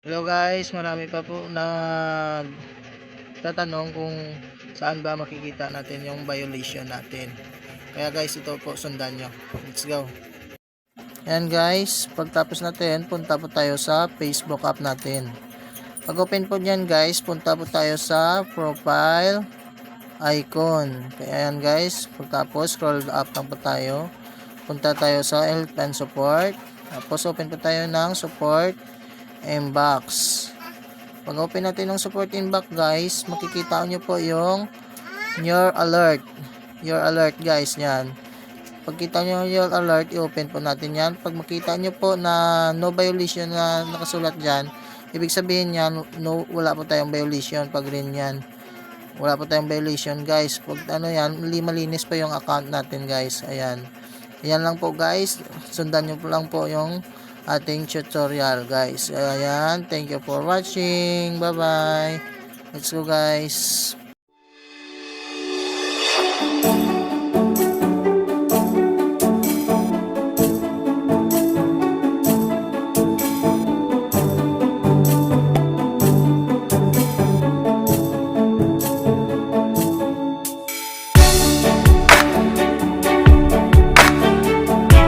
Hello guys, marami pa po na tatanong kung saan ba makikita natin yung violation natin. Kaya guys, ito po sundan nyo. Let's go. Ayan guys, pagtapos natin, punta po tayo sa Facebook app natin. Pag open po dyan guys, punta po tayo sa profile icon. Kaya ayan guys, pagtapos scroll up lang po tayo. Punta tayo sa help and support. Tapos open po tayo ng support inbox. Pag open natin ng support inbox guys, makikita nyo po yung your alert. Your alert guys, yan. Pagkita nyo your alert, i-open po natin yan. Pag makita nyo po na no violation na nakasulat dyan, ibig sabihin yan, no, wala po tayong violation pag green yan. Wala po tayong violation guys. Pag ano yan, mali- malinis pa yung account natin guys. Ayan. Ayan lang po guys. Sundan nyo po lang po yung ating tutorial guys. Ayan. Thank you for watching. Bye bye. Let's go guys.